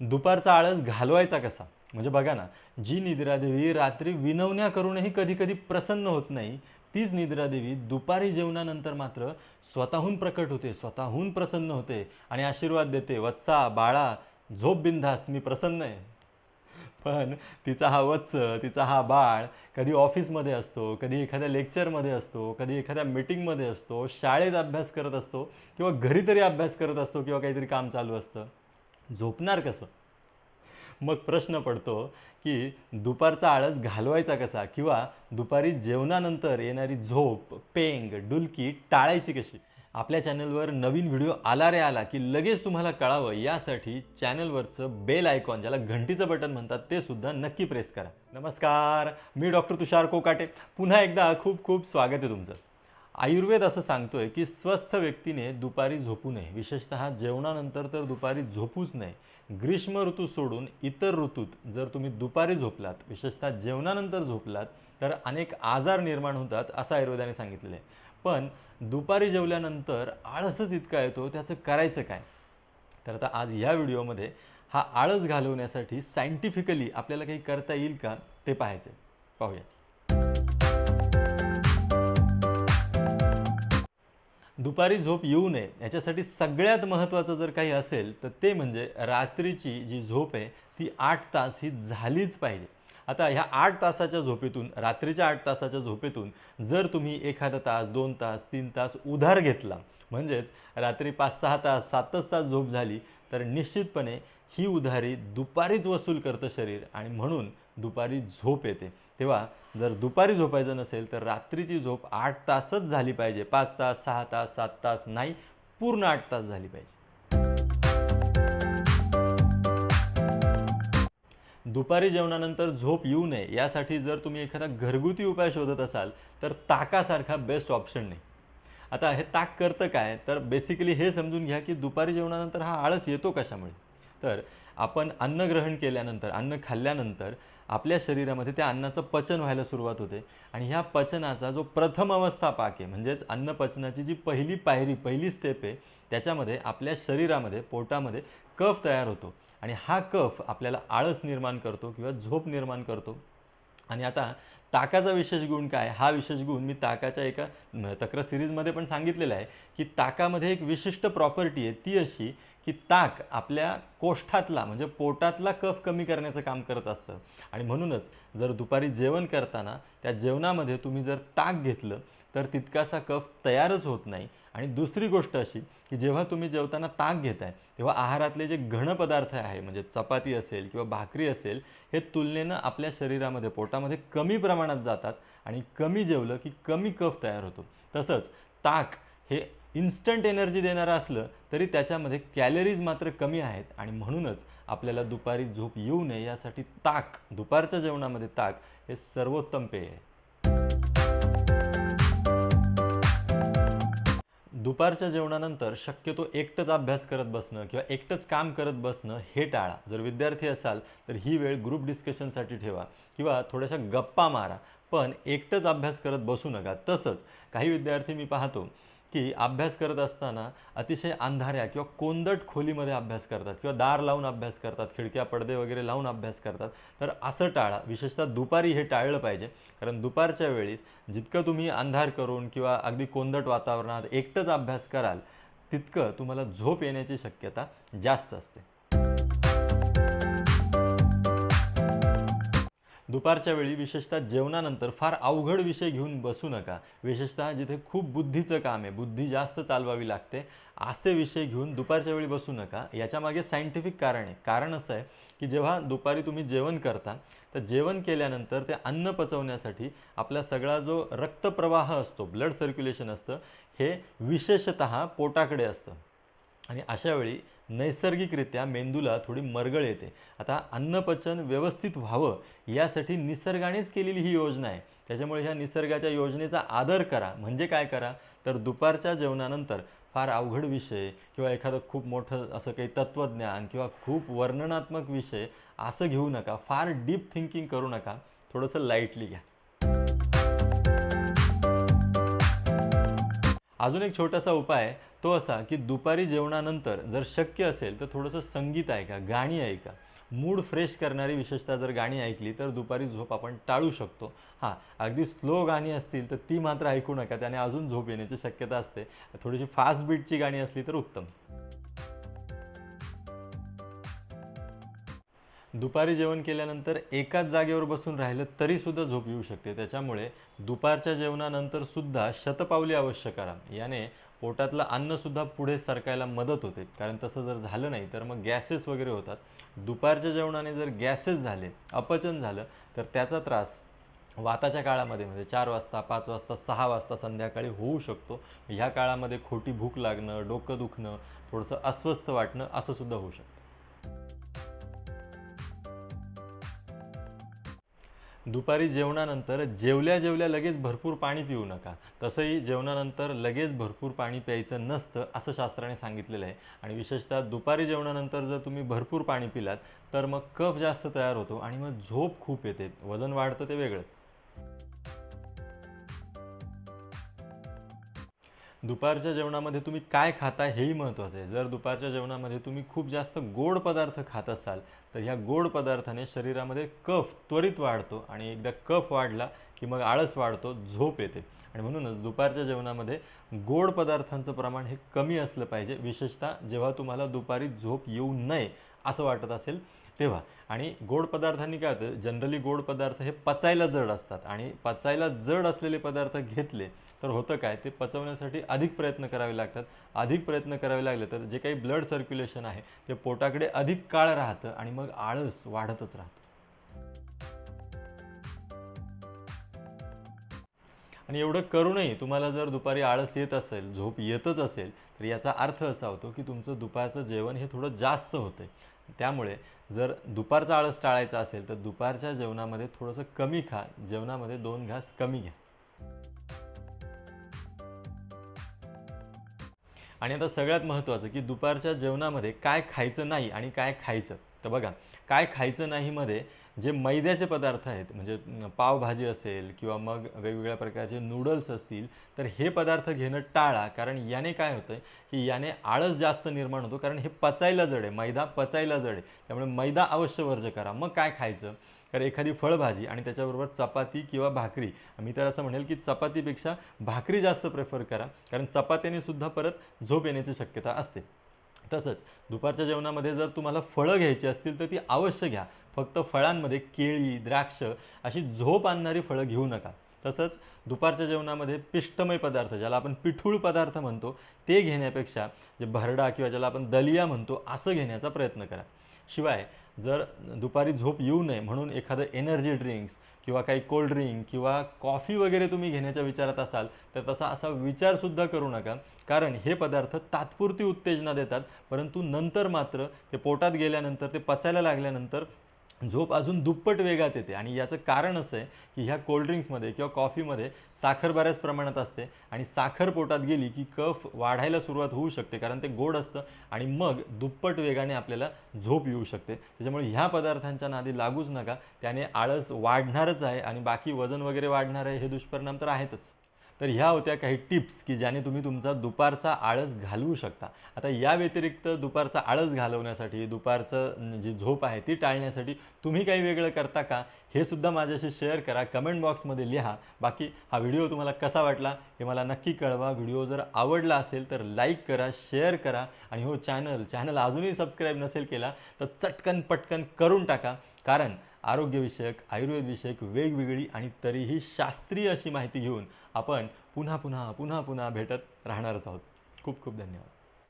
दुपारचा आळस घालवायचा कसा? म्हणजे बघा ना जी निद्रादेवी रात्री विनवण्या करूनही कधी कधी प्रसन्न होत नाही तीच निद्रादेवी दुपारी जेवणानंतर मात्र स्वतःहून प्रकट होते स्वतःहून प्रसन्न होते आणि आशीर्वाद देते. वत्सा बाळा झोप बिंधास्त मी प्रसन्न आहे. पण तिचा हा वत्स तिचा हा बाळ कधी ऑफिसमध्ये असतो कधी एखाद्या लेक्चरमध्ये असतो कधी एखाद्या मीटिंगमध्ये असतो शाळेत अभ्यास करत असतो किंवा घरी तरी अभ्यास करत असतो किंवा काहीतरी काम चालू असतं. झोपणार कसं? मग प्रश्न पडतो की दुपारचा आळस घालवायचा कसा? किंवा दुपारी जेवणानंतर येणारी झोप पेंग डुलकी टाळायची कशी? आपल्या चॅनलवर नवीन व्हिडिओ आला रे आला की लगेच तुम्हाला कळावं यासाठी चॅनलवरचं बेल आयकॉन ज्याला घंटीचं बटन म्हणतात ते सुद्धा नक्की प्रेस करा. नमस्कार मी डॉक्टर तुषार कोकाटे. पुन्हा एकदा खूप खूप स्वागत आहे तुमचं. आयुर्वेद असं सांगतोय की स्वस्थ व्यक्तीने दुपारी झोपू नये. विशेषतः जेवणानंतर तर दुपारी झोपूच नये. ग्रीष्म ऋतू सोडून इतर ऋतूत जर तुम्ही दुपारी झोपलात विशेषतः जेवणानंतर झोपलात तर अनेक आजार निर्माण होतात असं आयुर्वेदाने सांगितलेलं आहे. पण दुपारी जेवल्यानंतर आळसच इतका येतो त्याचं करायचं काय? तर आता आज या व्हिडिओमध्ये हा आळस घालवण्यासाठी सायंटिफिकली आपल्याला काही करता येईल का ते पाहायचं पाहूया. दुपारी झोप येऊ नये याच्यासाठी सगळ्यात महत्त्वाचं जर काही असेल तर ते म्हणजे रात्रीची जी झोप आहे ती आठ तास ही झालीच पाहिजे. आता ह्या आठ तासाच्या झोपेतून रात्रीच्या आठ तासाच्या झोपेतून जर तुम्ही एखादा तास दोन तास तीन तास उधार घेतला म्हणजेच रात्री पाच सहा तास सातच तास झोप झाली तर निश्चितपणे ही उधारी दुपारीच वसूल करतं शरीर आणि म्हणून दुपारी झोप येते. तेव्हा जर दुपारी झोपायचं नसेल तर रात्रीची झोप आठ तासच झाली पाहिजे. पाच तास सहा तास सात तास नाही पूर्ण आठ तास झाली पाहिजे. दुपारी जेवणानंतर झोप येऊ नये यासाठी जर तुम्ही एखादा घरगुती उपाय शोधत असाल तर ताकासारखा बेस्ट ऑप्शन नाही. आता हे ताक करतं काय? तर बेसिकली हे समजून घ्या की दुपारी जेवणानंतर हा आळस येतो कशामुळे? तर आपण अन्न ग्रहण केल्यानंतर अन्न खाल्ल्यानंतर आपल्या शरीरामध्ये त्या अन्नाचं पचन व्हायला सुरुवात होते. आणि ह्या पचनाचा जो प्रथम अवस्था पाक आहे म्हणजेच अन्न पचनाची जी पहिली पायरी पहिली स्टेप आहे त्याच्यामध्ये आपल्या शरीरामध्ये पोटामध्ये कफ तयार होतो. आणि हा कफ आपल्याला आळस निर्माण करतो किंवा झोप निर्माण करतो. आणि आता ताकाचा विशेष गुण काय? हा विशेष गुण मी ताकाच्या एका तक्र सिरीजमध्ये पण सांगितलेला आहे की ताकामध्ये एक विशिष्ट प्रॉपर्टी आहे ती अशी की ताक आपल्या कोष्ठातला म्हणजे पोटातला कफ कमी करण्याचं काम करत असतं. आणि म्हणूनच जर दुपारी जेवण करताना त्या जेवणामध्ये तुम्ही जर ताक घेतलं तर तितकासा कफ तयारच होत नाही. आणि दुसरी गोष्ट अशी की जेव्हा तुम्ही जेवताना ताक घेताय तेव्हा आहारातले जे घन पदार्थ आहे म्हणजे चपाती असेल किंवा भाकरी असेल हे तुलनेनं आपल्या शरीरामध्ये पोटामध्ये कमी प्रमाणात जातात आणि कमी जेवलं की कमी कफ तयार होतो. तसंच ताक हे इन्स्टंट एनर्जी देणारं असलं तरी त्याच्यामध्ये कॅलरीज मात्र कमी आहेत आणि म्हणूनच आपल्याला दुपारी झोप येऊ नये यासाठी ताक दुपारच्या जेवणामध्ये ताक हे सर्वोत्तम पेय आहे. दुपारच्या जेवणानंतर शक्यतो एकटंच अभ्यास करत बसणं किंवा एकटंच काम करत बसणं हे टाळा. जर विद्यार्थी असाल तर ही वेळ ग्रुप डिस्कशनसाठी ठेवा किंवा थोड्याशा गप्पा मारा. पण एकटंच अभ्यास करत बसू नका. तसंच काही विद्यार्थी मी पाहतो की अभ्यास करत असताना अतिशय अंधाऱ्या किंवा कोंदट खोलीमध्ये अभ्यास करतात किंवा दार लावून अभ्यास करतात खिडक्या पडदे वगैरे लावून अभ्यास करतात. तर असं टाळा. विशेषतः दुपारी हे टाळलं पाहिजे. कारण दुपारच्या वेळीस जितकं तुम्ही अंधार करून किंवा अगदी कोंदट वातावरणात एकटंच अभ्यास कराल तितकं तुम्हाला झोप येण्याची शक्यता जास्त असते. दुपारच्या वेळी विशेषतः जेवणानंतर फार अवघड विषय घेऊन बसू नका. विशेषतः जिथे खूप बुद्धीचं काम आहे बुद्धी जास्त चालवावी लागते असे विषय घेऊन दुपारच्या वेळी बसू नका. याच्यामागे सायंटिफिक कारण आहे. कारण असं आहे की जेव्हा दुपारी तुम्ही जेवण करता तर जेवण केल्यानंतर ते अन्न पचवण्यासाठी आपला सगळा जो रक्तप्रवाह असतो ब्लड सर्क्युलेशन असतं हे विशेषत पोटाकडे असतं. आणि अशावेळी नैसर्गिकरित्या मेंदूला थोडी मरगळ येते. आता अन्नपचन व्यवस्थित व्हावं यासाठी निसर्गानेच केलेली ही योजना आहे. त्याच्यामुळे ह्या निसर्गाच्या योजनेचा आदर करा. म्हणजे काय करा? तर दुपारच्या जेवणानंतर फार अवघड विषय किंवा एखादं खूप मोठं असं काही तत्त्वज्ञान किंवा खूप वर्णनात्मक विषय असं घेऊ नका. फार डीप थिंकिंग करू नका. थोडंसं लाईटली घ्या. अजून एक छोटासा उपाय आहे तो असा की दुपारी जेवणानंतर जर शक्य असेल तर थोडंसं संगीत ऐका गाणी ऐका. मूड फ्रेश करणारी विशेषतः जर गाणी ऐकली तर दुपारी झोप आपण टाळू शकतो. हां अगदी स्लो गाणी असतील तर ती मात्र ऐकू नका त्याने अजून झोप येण्याची शक्यता असते. थोडीशी फास्ट बीटची गाणी असली तर उत्तम. दुपारी जेवण केल्यानंतर एकाच जागेवर बसून राहिलं तरीसुद्धा झोप येऊ शकते. त्याच्यामुळे दुपारच्या जेवणानंतर सुद्धा शतपावली अवश्य करा. याने पोटातलं अन्नसुद्धा पुढे सरकायला मदत होते. कारण तसं जर झालं नाही तर मग गॅसेस वगैरे होतात. दुपारच्या जेवणाने जर गॅसेस झाले अपचन झालं तर त्याचा त्रास वाताच्या काळामध्ये म्हणजे चार वाजता पाच वाजता सहा वाजता संध्याकाळी होऊ शकतो. ह्या काळामध्ये खोटी भूक लागणं डोकं दुखणं थोडंसं अस्वस्थ वाटणं असंसुद्धा होऊ शकतं. दुपारी जेवणानंतर जेवल्या जेवल्या लगेच भरपूर पाणी पिऊ नका. तसंही जेवणानंतर लगेच भरपूर पाणी प्यायचं नसतं असं शास्त्राने सांगितलेलं आहे. आणि विशेषतः दुपारी जेवणानंतर जर तुम्ही भरपूर पाणी पिलात तर मग कफ जास्त तयार होतो आणि मग झोप खूप येते. वजन वाढतं ते वेगळंच. दुपारच्या जेवणामध्ये तुम्ही काय खाता हेही महत्त्वाचं आहे. जर दुपारच्या जेवणामध्ये तुम्ही खूप जास्त गोड पदार्थ खात असाल तर ह्या गोड पदार्थाने शरीरामध्ये कफ त्वरित वाढतो आणि एकदा कफ वाढला की मग आळस वाढतो झोप येते. आणि म्हणूनच दुपारच्या जेवणामध्ये गोड पदार्थांचं प्रमाण हे कमी असलं पाहिजे. विशेषतः जेव्हा तुम्हाला दुपारी झोप येऊ नये असं वाटत असेल तेव्हा. आणि गोड पदार्थांनी काय होतं जनरली गोड पदार्थ हे पचायला जड असतात. आणि पचायला जड असलेले पदार्थ घेतले तर होतं काय ते पचवण्यासाठी अधिक प्रयत्न करावे लागतात. अधिक प्रयत्न करावे लागले तर जे काही ब्लड सर्क्युलेशन आहे ते पोटाकडे अधिक काळ राहतं आणि मग आळस वाढतच राहतं. आणि एवढं करूनही तुम्हाला जर दुपारी आळस येत असेल झोप येतच असेल तर याचा अर्थ असा होतो की तुमचं दुपारचं जेवण हे थोडं जास्त होतं त्यामुळे जर दुपारचा आळस टाळायचा असेल तर दुपारच्या जेवणामध्ये थोडंसं कमी खा. जेवणामध्ये दोन घास कमी घ्या. आणि आता सगळ्यात महत्त्वाचं की दुपारच्या जेवणामध्ये काय खायचं नाही आणि काय खायचं. तर बघा काय खायचं नाही मध्ये जे मैद्याचे पदार्थ आहेत म्हणजे पावभाजी असेल किंवा मग वेगवेगळ्या प्रकारचे नूडल्स असतील तर हे पदार्थ घेणं टाळा. कारण याने काय होतं की याने आळस जास्त निर्माण होतो. कारण हे पचायला जड आहे. मैदा पचायला जड आहे. त्यामुळे मैदा अवश्य वर्ज करा. मग काय खायचं? तर एखादी फळभाजी आणि त्याच्याबरोबर चपाती किंवा भाकरी. मी तर असं म्हणेल की चपातीपेक्षा भाकरी जास्त प्रेफर करा. कारण चपात्याने सुद्धा परत झोप येण्याची शक्यता असते. तसंच दुपारच्या जेवणामध्ये जर तुम्हाला फळं घ्यायची असतील तर ती अवश्य घ्या. फक्त फळांमध्ये केळी द्राक्ष अशी झोप आणणारी फळं घेऊ नका. तसंच दुपारच्या जेवणामध्ये पिष्टमय पदार्थ ज्याला आपण पिठूळ पदार्थ म्हणतो ते घेण्यापेक्षा जे भरडा किंवा ज्याला आपण दलिया म्हणतो असं घेण्याचा प्रयत्न करा. शिवाय जर दुपारी झोप येऊ नये म्हणून एखादं एनर्जी ड्रिंक्स किंवा काही कोल्ड ड्रिंक किंवा कॉफी वगैरे तुम्ही घेण्याच्या विचारात असाल तर तसा असा विचारसुद्धा करू नका. कारण हे पदार्थ तात्पुरती उत्तेजना देतात परंतु नंतर मात्र ते पोटात गेल्यानंतर ते पचायला लागल्यानंतर झोप अजून दुप्पट वेगात येते. आणि याचं कारण असं आहे की ह्या कोल्ड्रिंक्समध्ये किंवा कॉफीमध्ये साखर बऱ्याच प्रमाणात असते आणि साखर पोटात गेली की कफ वाढायला सुरुवात होऊ शकते कारण ते गोड असतं आणि मग दुप्पट वेगाने आपल्याला झोप येऊ शकते. त्याच्यामुळे ह्या पदार्थांच्या नादी लागूच नका. त्याने आळस वाढणारच आहे आणि बाकी वजन वगैरे वाढणार आहे हे दुष्परिणाम तर आहेतच. तर ह्या होत्या काही टिप्स की ज्याने तुम्ही तुमचा दुपारचा आळस घालवू शकता. आता या व्यतिरिक्त दुपारचा आळस घालवण्यासाठी दुपारचं जी झोप आहे ती टाळण्यासाठी तुम्ही काही वेगळं करता का? हे सुद्धा माझ्याशी शेअर करा. कमेंट बॉक्समध्ये लिहा. बाकी हा व्हिडिओ तुम्हाला कसा वाटला हे मला नक्की कळवा. व्हिडिओ जर आवडला असेल तर लाईक करा शेअर करा आणि हो चॅनल चॅनल अजूनही सबस्क्राईब नसेल केला तर चटकन पटकन करून टाका. कारण आरोग्यविषयक आयुर्वेदविषयक वेगवेगळी आणि तरीही शास्त्रीय अशी माहिती घेऊन आपण पुन्हा पुन्हा पुन्हा पुन्हा भेटत राहणारच आहोत. खूप खूप धन्यवाद.